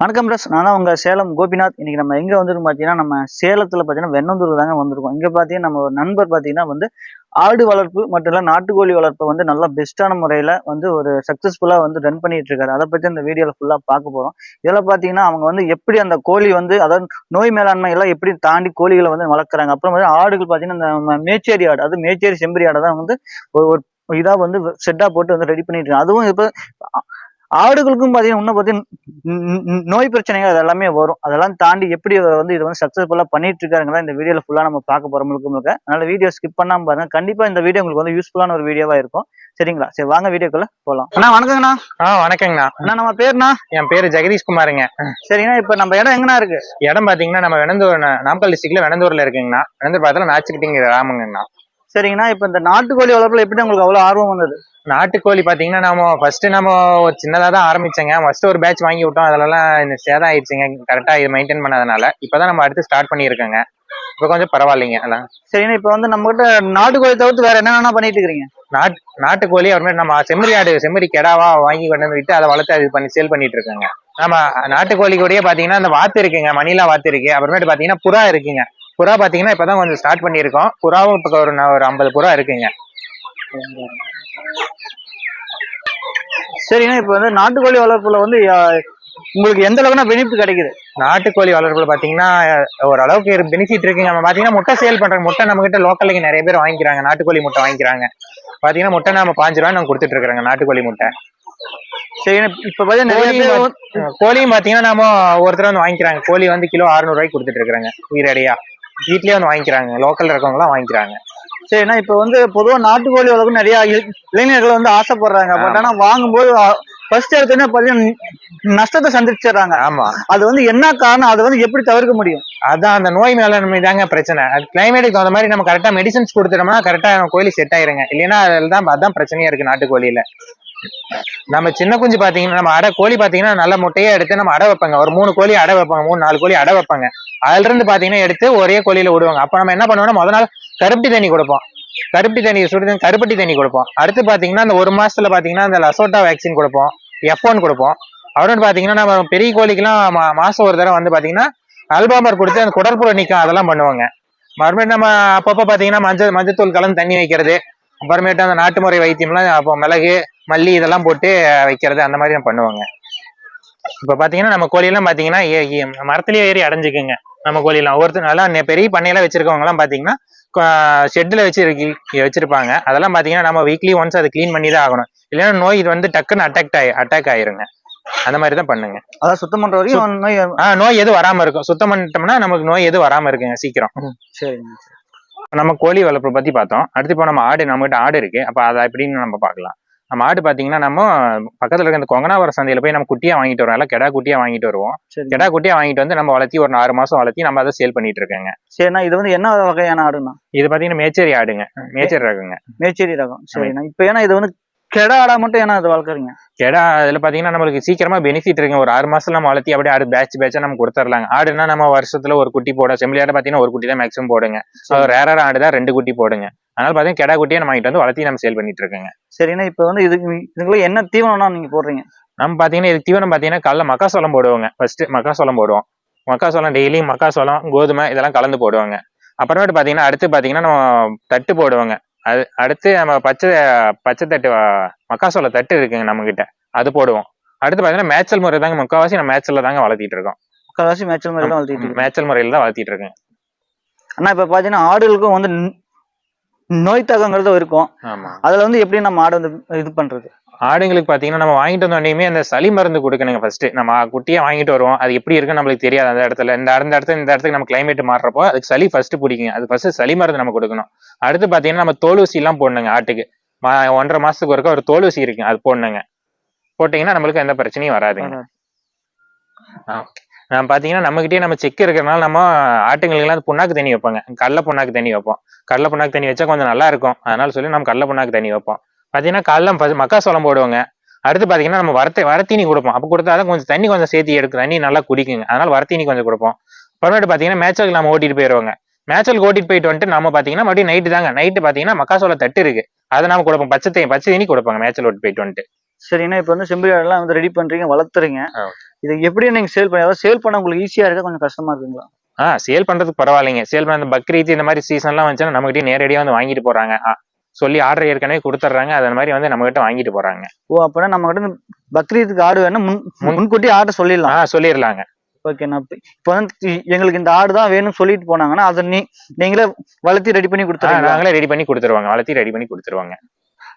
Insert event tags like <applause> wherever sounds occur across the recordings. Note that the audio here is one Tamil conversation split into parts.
வணக்கம் ரஸ் நான் அவங்க உங்க சேலம் கோபிநாத். இன்னைக்கு நம்ம எங்க வந்திருக்கோம் பார்த்தீங்கன்னா நம்ம சேலத்துல பார்த்தீங்கன்னா வெண்ணந்தூர் தாங்க வந்திருக்கோம். இங்க பார்த்தீங்கன்னா நம்ம ஒரு நண்பர் பார்த்தீங்கன்னா வந்து ஆடு வளர்ப்பு மட்டும் இல்ல நாட்டுக்கோழி வளர்ப்பை வந்து நல்லா பெஸ்ட்டான முறையில வந்து ஒரு சக்சஸ்ஃபுல்லா வந்து ரன் பண்ணிட்டு இருக்காரு. அதை பத்தி அந்த வீடியோல ஃபுல்லா பார்க்க போறோம். இதில் பார்த்தீங்கன்னா அவங்க வந்து எப்படி அந்த கோழி வந்து அதாவது நோய் மேலாண்மை எல்லாம் எப்படி தாண்டி கோழிகளை வந்து வளர்க்குறாங்க. அப்புறம் வந்து ஆடுகள் பார்த்தீங்கன்னா இந்த மேச்சேரி ஆடு அது மேச்சேரி செம்பரி ஆடை தான் வந்து ஒரு ஒரு இதா வந்து செட்டா போட்டு வந்து ரெடி பண்ணிட்டு இருக்காங்க. அதுவும் இப்போ ஆடுகளுக்கும் பார்த்தீங்கன்னா இன்னும் பார்த்தீங்கன்னா நோய் பிரச்சனைகள் அது எல்லாமே வரும். அதெல்லாம் தாண்டி எப்படி அவர் வந்து இதை வந்து சக்ஸஸ்ஃபுல்லாக பண்ணிட்டு இருக்காருங்களா இந்த வீடியோல ஃபுல்லாக நம்ம பார்க்க போறோம் முழுக்க முழுக்க. அதனால வீடியோ ஸ்கிப் பண்ணாம பாருங்க. கண்டிப்பா இந்த வீடியோ உங்களுக்கு வந்து யூஸ்ஃபுல்லான ஒரு வீடியோவா இருக்கும். சரிங்களா? சரி வாங்க வீடியோக்குள்ள போகலாம் அண்ணா வணக்கங்கண்ணா. ஆ வணக்கங்கண்ணா. அண்ணா நம்ம பேருண்ணா? என் பேரு ஜெகதீஷ் குமாருங்க சரிண்ணா இப்போ நம்ம இடம் எங்கண்ணா இருக்கு? இடம் பாத்தீங்கன்னா நம்ம வெனந்தூர் நா- நாமக்கல் டிஸ்ட்ரிக்ட்ல வெனந்தூர்ல இருக்குங்கண்ணா. வெனந்தூர் பக்கத்துல நாச்சிக்கிட்டிங்கிற ராமங்கண்ணா சரிங்கண்ணா இப்போ இந்த நாட்டுக்கோழி வளர்ப்புல எப்படி உங்களுக்கு அவ்வளோ ஆர்வம் வந்தது? நாட்டுக்கோழி பாத்தீங்கன்னா நம்ம ஃபர்ஸ்ட் நம்ம ஒரு சின்னதா தான் ஆரம்பிச்சேங்க. ஃபர்ஸ்ட் ஒரு பேட்ச் வாங்கி விட்டோம். அதெல்லாம் இந்த சேதம் ஆயிடுச்சுங்க. கரெக்டா இது மெயின்டைன் பண்ணாதனால. இப்பதான் நம்ம அடுத்து ஸ்டார்ட் பண்ணியிருக்கோங்க. இப்போ கொஞ்சம் பரவாயில்லைங்க. அதான். சரிண்ணா இப்போ வந்து நம்ம கிட்ட நாட்டுக்கோழி தவிர்த்து வேற என்னென்ன பண்ணிட்டு இருக்கிறீங்க நாட் நாட்டுக்கோழி அப்புறமேட்டு நம்ம செம்மறி ஆடு செம்மறி கெடாவா வாங்கி கொண்டு வந்து விட்டு அதை வளர்த்து அது பண்ணி சேல் பண்ணிட்டு இருக்கோங்க. நம்ம நாட்டுக்கோழி கூடயே பாத்தீங்கன்னா அந்த வாத்து இருக்குங்க. மணிலா வாத்து இருக்கு. அப்புறமேட்டு பாத்தீங்கன்னா புறா இருக்குங்க. புறா பாத்தீங்கன்னா இப்பதான் கொஞ்சம் ஸ்டார்ட் பண்ணியிருக்கோம். புறாவும் இப்போ ஒரு ஒரு ஐம்பது புறா இருக்குங்க. சரிண்ணா இப்போ வந்து நாட்டுக்கோழி வளர்ப்புல வந்து உங்களுக்கு எந்த அளவுக்குனா பெனிஃபிட் கிடைக்குது? நாட்டுக்கோழி வளர்ப்புல பாத்தீங்கன்னா ஓரளவுக்கு பெனிஃபிட் இருக்குங்க. நம்ம பாத்தீங்கன்னா முட்டை சேல் பண்றாங்க முட்டை நம்ம கிட்ட லோக்கலுக்கு நிறைய பேர் வாங்கிக்கிறாங்க. நாட்டுக்கோழி முட்டை வாங்கிக்கிறாங்க. பாத்தீங்கன்னா முட்டை நம்ம பாஞ்சு ரூபாய் நம்ம கொடுத்துட்டு இருக்கிறோங்க நாட்டுக்கோழி முட்டை. சரிண்ணா இப்போ அஹ், கோழியும் பாத்தீங்கன்னா நம்ம ஒருத்தர் வந்து வாங்கிக்கிறாங்க. கோழி வந்து கிலோ 600 ரூபாய்க்கு கொடுத்துட்டு இருக்காங்க உயிரடியா வீட்லயே வந்து வாங்கிக்கிறாங்க. லோக்கல்ல இருக்கவங்க எல்லாம் வாங்கிக்கிறாங்க. சரிண்ணா இப்போ வந்து பொதுவா நாட்டுக்கோழி வளர்ப்பு நிறைய இள- இளைஞர்கள் வந்து ஆசைப்படுறாங்க. பட் ஆனா வாங்கும்போது ஃபர்ஸ்ட் எடுத்தோடனே பார்த்தீங்கன்னா நஷ்டத்தை சந்திச்சிடுறாங்க. ஆமா. அது வந்து என்ன காரணம்? அதை வந்து எப்படி தவிர்க்க முடியும்? அதான் அந்த நோய் மேலாண்மை தாங்க பிரச்சனை. அது கிளைமேட்டுக்கு தகுந்த மாதிரி நம்ம கரெக்டா மெடிசன்ஸ் கொடுத்துட்டோம்னா கரெக்டா கோழி செட் ஆயிருங்க. இல்லைன்னா அதில் தான் அதான் பிரச்சனையா இருக்கு நாட்டுக்கோழியில நம்ம சின்ன குஞ்சு பாத்தீங்கன்னா நம்ம அடை கோழி பாத்தீங்கன்னா நல்ல முட்டையே எடுத்து நம்ம அடை வைப்பாங்க. ஒரு மூணு கோழி அடை வைப்பாங்க. மூணு நாலு கோழி அடை வைப்பாங்க. அதுல இருந்து பாத்தீங்கன்னா எடுத்து ஒரே கோழியில விடுவாங்க. அப்ப நம்ம என்ன பண்ணுவோம்னா முத நாள் கருப்பட்டி தண்ணி கொடுப்போம். கருப்பட்டி தண்ணி சுடு தண்ணி கருப்பட்டி தண்ணி கொடுப்போம். அடுத்து பார்த்தீங்கன்னா அந்த ஒரு மாசத்துல பார்த்தீங்கன்னா அந்த லசோட்டா வேக்சின் கொடுப்போம். எஃப் ஒன் கொடுப்போம். அப்புறம் பார்த்தீங்கன்னா நம்ம பெரிய கோழிக்கெல்லாம் மா- மாசம் ஒரு தடவை வந்து பார்த்தீங்கன்னா அல்பாமர் கொடுத்து அந்த குடற்புற நீக்கம் அதெல்லாம் பண்ணுவாங்க. மறுபடியும் நம்ம அப்பப்போ பார்த்தீங்கன்னா மஞ்சள் மஞ்சத்தூள் கலந்து தண்ணி வைக்கிறது. அப்புறமேட்டு அந்த நாட்டு முறை வைத்தியம்லாம் அப்போ மிளகு மல்லி இதெல்லாம் போட்டு வைக்கிறது அந்த மாதிரி நம்ம பண்ணுவாங்க. இப்போ பார்த்தீங்கன்னா நம்ம கோழியெல்லாம் பார்த்தீங்கன்னா மரத்துலேயே ஏறி அடைஞ்சுக்குங்க. நம்ம கோழியெல்லாம். ஒவ்வொருத்தர் நல்லா பெரிய பண்ணையெல்லாம் வச்சிருக்கவங்கலாம் பார்த்தீங்கன்னா ஷெட்ல வச்சு வச்சிருப்பாங்க. அதெல்லாம் பாத்தீங்கன்னா நம்ம வீக்லி ஒன்ஸ் அதை க்ளீன் பண்ணி தான் ஆகணும். இல்லைன்னா நோய் இது வந்து டக்குன்னு அட்டாக் ஆகி அட்டாக் ஆயிருங்க. அந்த மாதிரி தான் பண்ணுங்க. அதான் சுத்தம் பண்ற வரைக்கும் நோய் நோய் எதுவும் வராம இருக்கும். சுத்தம் பண்ணிட்டோம்னா நமக்கு நோய் எதுவும் வராம இருக்குங்க சீக்கிரம். சரிங்க. நம்ம கோழி வளர்ப்பு பத்தி பார்த்தோம். அடுத்து இப்போ நம்ம ஆடு நம்மகிட்ட ஆடு இருக்கு. அப்ப அதை எப்படின்னு நம்ம பார்க்கலாம். நம்ம ஆடு பாத்தீங்கன்னா நம்ம பக்கத்துல இருக்க இந்த கொங்கனாவரம் சந்தையில போய் நம்ம குட்டியா வாங்கிட்டு வருவோம். எல்லாம் கெடா குட்டியா வாங்கிட்டு வருவோம். கெடா குட்டியா வாங்கிட்டு வந்து நம்ம வளர்த்தி ஒரு ஆறு மாசம் வளர்த்தி நம்ம அதை சேல் பண்ணிட்டு இருக்கோங்க. சரிண்ணா இது வந்து என்ன வகையான ஆடுண்ணா? இது பாத்தீங்கன்னா மேச்சேரி ஆடுங்க. மேச்சேரி ரகங்க. மேச்சேரி ரகம். சரிண்ணா. இப்போ ஏன்னா இது வந்து கெடா ஆடா மட்டும் ஏன்னா இது வளர்க்குறீங்க? கெடா அதுல பாத்தீங்கன்னா நம்மளுக்கு சீக்கிரமா பெனிஃபிட் இருக்குங்க. ஒரு ஆறு மாசத்துல நம்ம வளர்த்தி அப்படியே ஆடு பேட்ச் பேட்சா நம்ம கொடுத்துர்லாங்க. ஆடுனா நம்ம வருஷத்துல ஒரு குட்டி போட செம்பிளி ஆடு பாத்தீங்கன்னா ஒரு குட்டி தான் மேக்ஸிமம் போடுங்க. ரேரர் ஆடு தான் ரெண்டு குட்டி போடுங்க. அதனால பாத்தீங்கன்னா கெடா குட்டியை நம்ம வாங்கிட்டு வந்து வளர்த்தி நம்ம சேல் பண்ணிட்டு இருக்கோங்க. சரிண்ணா இப்போ வந்து இதுக்கு இதுக்குள்ள என்ன தீவனம்னா நீங்க போடுறீங்க? நம்ம பாத்தீங்கன்னா இது தீவனம் பாத்தீங்கன்னா காலைல மக்காசோளம் போடுவாங்க. ஃபர்ஸ்ட் மக்காசோளம் போடுவோம். மக்காசோளம் டெய்லியும் மக்காசோளம் கோதுமை இதெல்லாம் கலந்து போடுவாங்க. அப்புறமேட்டு பாத்தீங்கன்னா அடுத்து பாத்தீங்கன்னா நம்ம தட்டு போடுவாங்க. அது அடுத்து நம்ம பச்சை பச்சை தட்டு மக்காசோள தட்டு இருக்குங்க நம்ம கிட்ட அது போடுவோம். அடுத்து பாத்தீங்கன்னா மேய்ச்சல் முறை தாங்க. முக்கால்வாசி நம்ம மேய்ச்சல்ல தாங்க வளர்த்திட்டு இருக்கோம். முக்கால்வாசி மேட்சல் மாதிரி தான் வளர்த்திட்டு. மேய்ச்சல் முறையில தான் வளர்த்திட்டு இருக்கேன் அண்ணா இப்போ பார்த்தீங்கன்னா ஆடுகளுக்கும் வந்து நோய் தாக்கங்கிறது இருக்கும். ஆமா. அதுல வந்து எப்படி நம்ம ஆடு வந்து இது பண்றது? ஆடுங்களுக்கு பாத்தீங்கன்னா நம்ம வாங்கிட்டு வந்தோடனே அந்த சளி மருந்து கொடுக்கணுங்க ஃபர்ஸ்ட் நம்ம குட்டியா வாங்கிட்டு வருவோம். அது எப்படி இருக்குன்னு நம்மளுக்கு தெரியாது. அந்த இடத்துல இந்த அந்த இடத்துல இந்த இடத்துக்கு நம்ம கிளைமேட் மாறுறப்போ அதுக்கு சளி ஃபர்ஸ்ட் பிடிக்குங்க. அது ஃபர்ஸ்ட் சளி மருந்து நம்ம கொடுக்கணும். அடுத்து பாத்தீங்கன்னா நம்ம தோலுசி எல்லாம் போடணுங்க ஆட்டுக்கு. மா- ஒன்றரை மாசத்துக்கு ஒருக்கா ஒரு தோலுசி இருக்கு அது போடணுங்க. போட்டீங்கன்னா நம்மளுக்கு எந்த பிரச்சனையும் வராதுங்க. நம்ம பாத்தீங்கன்னா நம்மகிட்டயே நம்ம செக் இருக்கிறனால நம்ம ஆட்டுங்களுக்கு எல்லாம் புண்ணாக்கு தண்ணி வைப்பாங்க. கடல புண்ணாக்கு தண்ணி வைப்போம். கடல புண்ணாக்கு தண்ணி வச்சா கொஞ்சம் நல்லா இருக்கும். அதனால சொல்லி நம்ம கடல புண்ணாக்கு தண்ணி வைப்போம். பாத்தீங்கன்னா காலைல ஃபர்ஸ்ட் மக்காசோளம் போடுவாங்க. அடுத்து பாத்தீங்கன்னா நம்ம வரத்தை வரத்தீனி கொடுப்போம். அப்ப கொடுத்தாதான் கொஞ்சம் தண்ணி கொஞ்சம் சேர்த்து எடுக்கும் தண்ணி நல்லா குடிக்குங்க. அதனால வரத்தீனி கொஞ்சம் கொடுப்போம். அப்புறமேட்டு பாத்தீங்கன்னா மேய்ச்சலுக்கு நம்ம ஓட்டிட்டு போயிருவாங்க. மேய்ச்சலுக்கு ஓட்டிட்டு போயிட்டு வந்துட்டு நம்ம பாத்தீங்கன்னா மறுபடியும் நைட்டு தாங்க. நைட்டு பாத்தீங்கன்னா மக்காசோள தட்டு இருக்கு. அதை நாம கொடுப்போம். பச்சை தண்ணி பச்சை தண்ணி கொடுப்பாங்க மேய்ச்சல் ஓட்டு போயிட்டு வந்துட்டு. சரிண்ணா இப்போ வந்து செம்பரி ஆடெல்லாம் வந்து ரெடி பண்றீங்க வளர்த்துறீங்க. இது எப்படி நீங்க சேல் பண்ணி அதாவது சேல் பண்ண உங்களுக்கு ஈஸியா இருக்கா? கொஞ்சம் கஷ்டமா இருக்குங்களா? ஆ சேல் பண்றதுக்கு பரவாயில்லைங்க. சேல் பண்ண பக்ரீத் இந்த மாதிரி சீசன்லாம் வந்துச்சுன்னா நம்மகிட்டயே நேரடியாக வந்து வாங்கிட்டு போறாங்க. சொல்லி ஆர்டர் ஏற்கனவே கொடுத்துட்றாங்க. அது மாதிரி வந்து நம்ம கிட்ட வாங்கிட்டு போறாங்க. ஓ அப்படின்னா நம்ம கிட்ட பக்ரீத்துக்கு ஆடு வேணும் முன் முன்- முன்கூட்டி ஆர்டர் ஆ சொல்லிடலாம் சொல்லிடலாங்க ஓகேண்ணா இப்ப வந்து எங்களுக்கு இந்த ஆடு தான் வேணும்னு சொல்லிட்டு போனாங்கன்னா அதை நீ நீங்களே வளர்த்தி ரெடி பண்ணி ஆ, கொடுத்துருவீங்களா? நாங்களே ரெடி பண்ணி கொடுத்துருவாங்க. வளர்த்தி ரெடி பண்ணி கொடுத்துருவாங்க.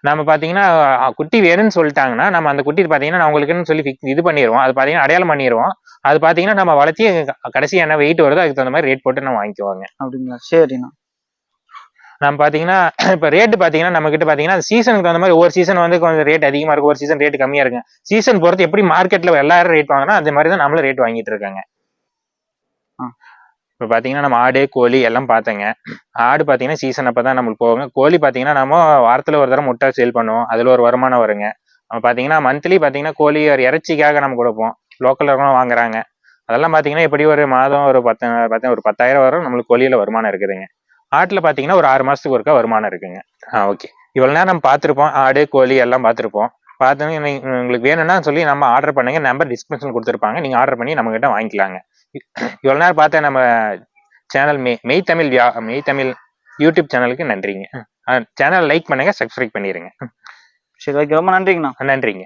நம்ம பாத்தீங்கன்னா ஆ, குட்டி வேணும்னு சொல்லிட்டாங்கன்னா நம்ம அந்த குட்டி பாத்தீங்கன்னா நான் உங்களுக்குன்னு சொல்லி fix- இது பண்ணிடுவோம். அது பாத்தீங்கன்னா அடையாளம் பண்ணிடுவோம். அது பாத்தீங்கன்னா நம்ம வளர்த்தி கடைசி என்ன வெயிட் வருதோ அதுக்கு தகுந்த மாதிரி ரேட் போட்டு நம்ம வாங்கிக்குவாங்க. அப்படிங்களா? சரிண்ணா. நம்ம பாத்தீங்கன்னா <clears throat> இப்ப ரேட் பாத்தீங்கன்னா நம்ம கிட்ட பாத்தீங்கன்னா சீசனுக்கு தகுந்த மாதிரி ஒவ்வொரு சீசன் வந்து கொஞ்சம் ரேட் அதிகமா இருக்கும். ஒரு சீசன் ரேட் கம்மியா இருக்கு சீசன் பொறுத்து எப்படி மார்க்கெட்ல எல்லாரும் ரேட் வாங்கினா அந்த மாதிரி தான் நம்மளும் ரேட் வாங்கிட்டு இருக்காங்க. இப்ப பாத்தீங்கன்னா நம்ம ஆடு கோழி எல்லாம் பார்த்தேங்க. ஆடு பாத்தீங்கன்னா சீசன் அப்பதான் நம்மளுக்கு போவாங்க கோழி பாத்தீங்கன்னா நம்ம வாரத்துல ஒரு தடவை முட்டை சேல் பண்ணுவோம். அதுல ஒரு வருமானம் வருங்க. நம்ம பாத்தீங்கன்னா மந்த்லி பாத்தீங்கன்னா கோழி ஒரு இறைச்சிக்காக நம்ம கொடுப்போம். லோக்கல்ல இருக்கவங்க வாங்குறாங்க. அதெல்லாம் பாத்தீங்கன்னா எப்படி ஒரு மாதம் ஒரு பத்து பத்து ஒரு பத்தாயிரம் வரும். நம்மளுக்கு கோழியில வருமானம் இருக்குதுங்க. ஆட்டுல பாத்தீங்கன்னா ஒரு ஆறு மாசத்துக்கு ஒருக்கா வருமானம் இருக்குங்க. ஆ ஓகே இவ்வளவு நேரம் நம்ம பார்த்திருப்போம் ஆடு கோழி எல்லாம் பார்த்திருப்போம் பார்த்து நீங்க- உங்களுக்கு வேணும்னா சொல்லி நம்ம ஆர்டர் பண்ணுங்க. நம்பர் டிஸ்கிரிப்ஷன் கொடுத்துருப்பாங்க. நீங்க ஆர்டர் பண்ணி நம்ம கிட்ட வாங்கிக்கலாங்க. இவ்வளவு நேரம் பார்த்த நம்ம சேனல் மெய் மெய் தமிழ் வியா மெய் தமிழ் யூடியூப் சேனலுக்கு நன்றிங்க. சேனல் லைக் பண்ணுங்க சப்ஸ்கிரைப் பண்ணிடுங்க சரி ஓகே ரொம்ப நன்றிங்கண்ணா. நன்றிங்க.